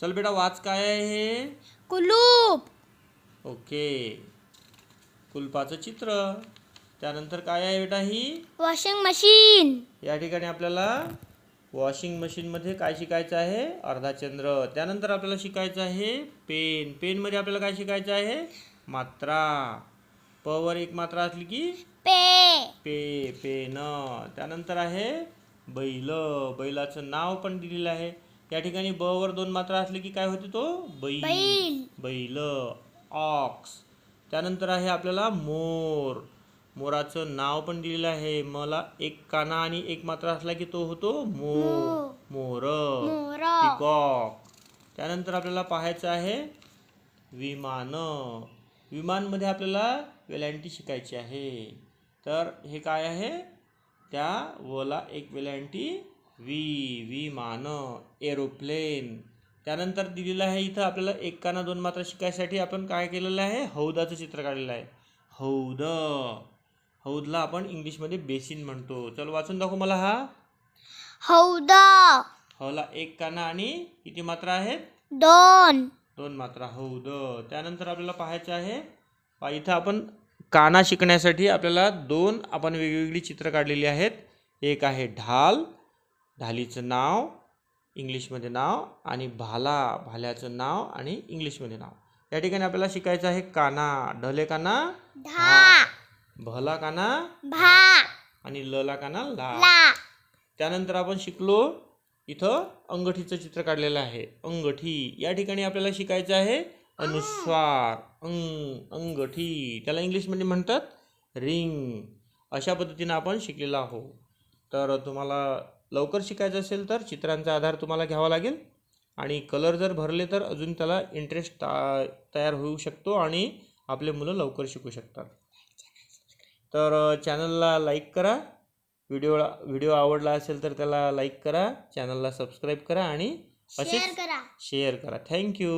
चल बेटा वाच काय आहे हे? कुलूप. ओके. कुलपाचं चित्र. त्यानंतर काय आहे बेटा ही? Washing machine. या ठिकाणी आपल्याला वॉशिंग मशीनमध्ये काय शिकायचं आहे? अर्धाचंद्र त्यानंतर आपल्याला शिकायचं आहे पेन. पेनमध्ये आपल्याला काय शिकायचं आहे? मात्रा. प वर एक मात्रा असली की? पे. पे. पेन. त्यानंतर आहे बैल. बैलाचं नाव पण दिलेलं आहे. या ठिकाणी ब वर दोन मात्रा असली की काय होते तो? बैल. बैल. ऑक्स. त्यानंतर आहे आपल्याला मोर. मोराचं नाव पण दिलेलं आहे. मला एक काना आणि एक मात्रा असला की तो होतो मोर. मोर. मोर. पिकॉक. त्यानंतर आपल्याला पाहायचं आहे विमान. विमानमध्ये आपल्याला वेलांटी शिकायची आहे. तर हे काय आहे? त्या वला एक वेलांटी वी विमान एरोप्लेन त्यानंतर दिलेलं आहे इथं आपल्याला एक काना दोन मात्रा शिकायसाठी आपण काय केलेलं आहे? हौदाचं चित्र काढलेलं आहे. हौद. हौदला आपण इंग्लिशमध्ये बेसिन म्हणतो. चल वाचून दाखव मला हा. हौदा. हौला एक काना आणि किती मात्रा आहेत? दोन. दोन मात्रा. हौद. त्यानंतर आपल्याला पाहायचं आहे पहा इथं आपण काना शिकण्यासाठी आपल्याला दोन आपण वेगवेगळी चित्र काढलेली आहेत. एक आहे ढाल ढालीचं नाव इंग्लिशमध्ये नाव आणि भाला भाल्याचं नाव आणि इंग्लिशमध्ये नाव. या ठिकाणी आपल्याला शिकायचं आहे काना. ढले काना धा भला काना भा. आणि लला काना ला. ला. त्यानंतर आपण शिकलो इथं अंगठीचं चित्र काढलेलं आहे. अंगठी. या ठिकाणी आपल्याला शिकायचं आहे अनुस्वार. अंग अंगठी. त्याला इंग्लिशमध्ये म्हणतात रिंग. अशा पद्धतीनं आपण शिकलेलो आहोत. तर तुम्हाला लवकर शिकायचं असेल तर चित्रांचा आधार तुम्हाला घ्यावा लागेल. आणि कलर जर भरले तर अजून त्याला इंटरेस्ट ता तयार होऊ शकतो आणि आपले मुलं लवकर शिकू शकतात. तर चॅनलला लाईक करा. व्हिडिओ व्हिडिओ आवडला असेल तर त्याला लाईक करा. चॅनलला सबस्क्राईब करा आणि असेच करा. शेअर करा. थँक्यू